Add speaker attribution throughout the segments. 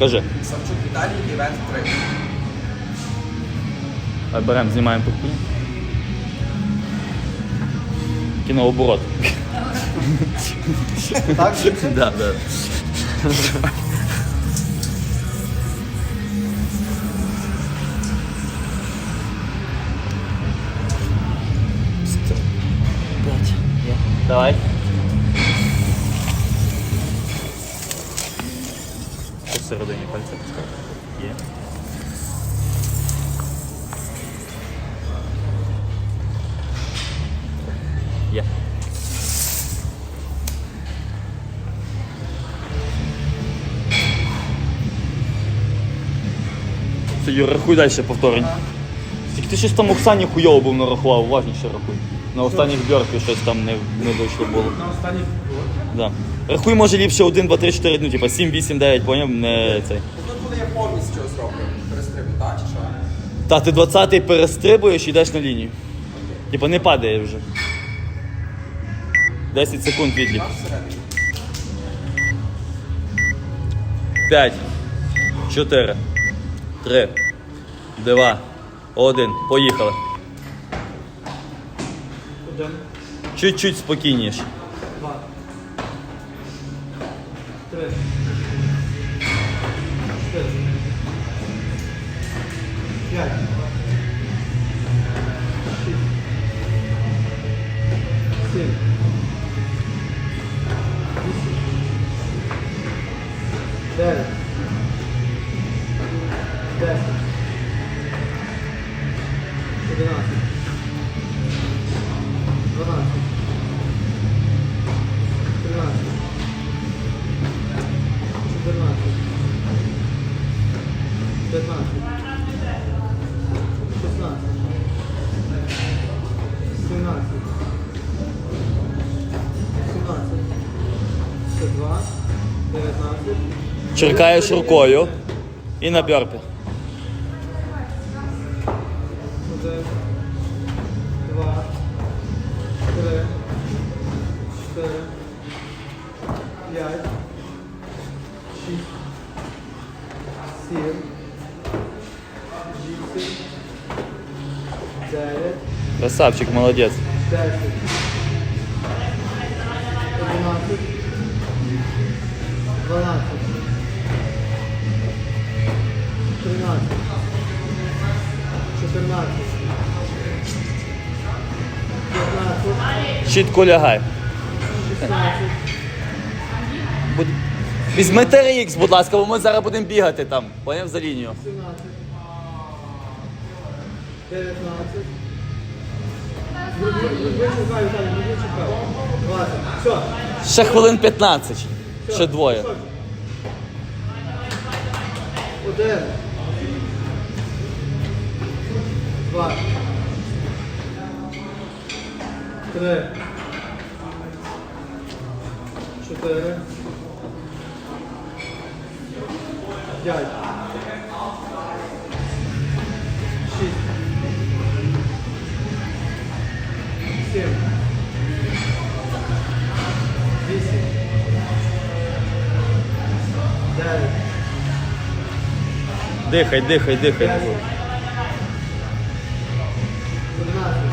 Speaker 1: Кажи.
Speaker 2: Савчук Віталій, івент 3.
Speaker 1: А беремо, знімаємо по кіно. Кінооборот.
Speaker 2: Так,
Speaker 1: Да, да. Давай. Посередині пальця пускай. Є. Є. Це Юр, рахуй далі повторень. Тільки ти щось там Оксані хуйово був нарахував, уважніше рахуй. На останніх бьорків щось там не, не дійшло було.
Speaker 2: На останній
Speaker 1: Да. Рахуй може ліпше 1, 2, 3, 4, ну типа 7, 8, 9, поняв? Не цей.
Speaker 2: Тут коли я повністю зроблю, перестрибну, так чи що?
Speaker 1: Та ти 20-й перестрибуєш і йдеш на лінію. Типа не падає вже. 10 секунд відлік.
Speaker 2: Так, всередині.
Speaker 1: 5, 4, 3, 2, 1. Поїхали.
Speaker 2: Один,
Speaker 1: Чуть-чуть спокійніше.
Speaker 2: Три, 15. 16. 17. 17. 22. 19.
Speaker 1: Черкаєш рукою і на бьорпі.
Speaker 2: Один, два, три, чотири, п'ять, шість, сім.
Speaker 1: Красавчик, молодець. Чітко лягай. Візьми TRX, будь ласка, бо ми зараз будемо бігати там. Поняв за лінію.
Speaker 2: 17, 19,
Speaker 1: Ще хвилин 15. Ще двоє.
Speaker 2: Один. Два. Три. Чотири. П'ять. 7, 8, 9,
Speaker 1: Дихай, дихай, дихай.
Speaker 2: 11,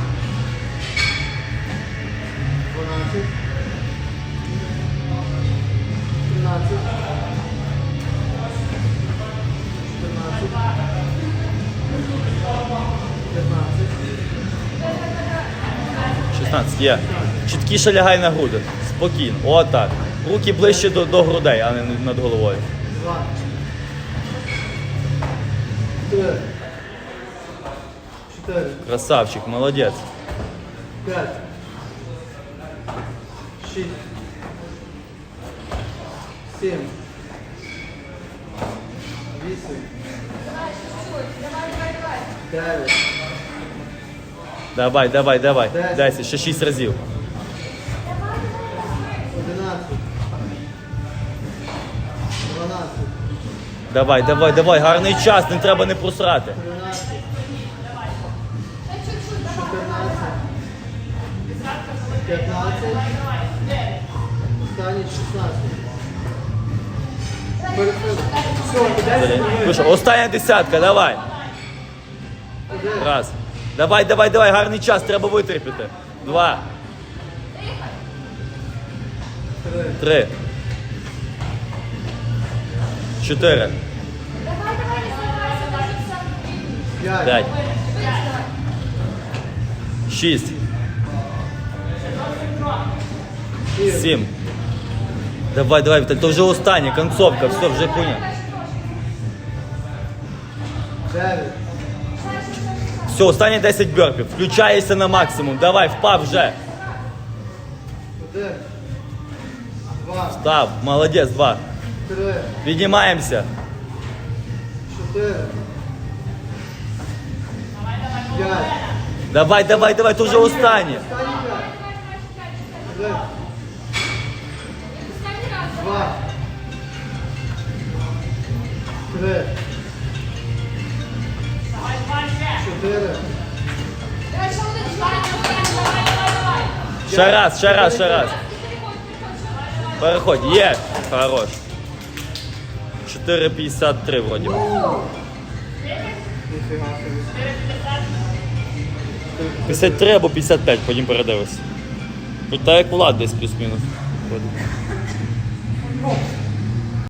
Speaker 1: 16, є. Чіткіше лягай на груди. Спокійно. Отак. Руки ближче до, до грудей, а не над головою.
Speaker 2: 2, 3, 4,
Speaker 1: Красавчик, молодець.
Speaker 2: пять, шесть, семь, вісім, дев'ять,
Speaker 1: Давай, давай, давай. 10, ще 6 разів.
Speaker 2: одинадцять, дванадцять,
Speaker 1: Давай, давай, давай, гарний час, не треба не просрати.
Speaker 2: тринадцять, чотирнадцять, п'ятнадцять, останній шістнадцять, Все, кидайся.
Speaker 1: Слушай, остання десятка, давай. Раз. Давай, давай, давай, гарний час, треба витерпіти. Два. Три. Чотири.
Speaker 2: П'ять.
Speaker 1: П'ять. Шість. Сім. Давай, давай, Віталь, то вже останнє, концовка, все, вже хуйня.
Speaker 2: Дев'ять.
Speaker 1: Все, останні 10 бёрпів. Включаєшся на максимум. Давай, впав вже.
Speaker 2: Один. Два.
Speaker 1: Став, молодець, два.
Speaker 2: Три.
Speaker 1: Піднімаємося.
Speaker 2: Чотири. П'ять.
Speaker 1: Давай, давай, давай, то вже останнє.
Speaker 2: Останній п'ять. Один. Два. Три. Чотири.
Speaker 1: Ще раз, ще раз, ще раз. Переходь, є. Хорош. 4,53 вроді.
Speaker 2: Ніфіга собі.
Speaker 1: 53 або 55, потім передивишся. Хоч так як Влад десь плюс-мінус.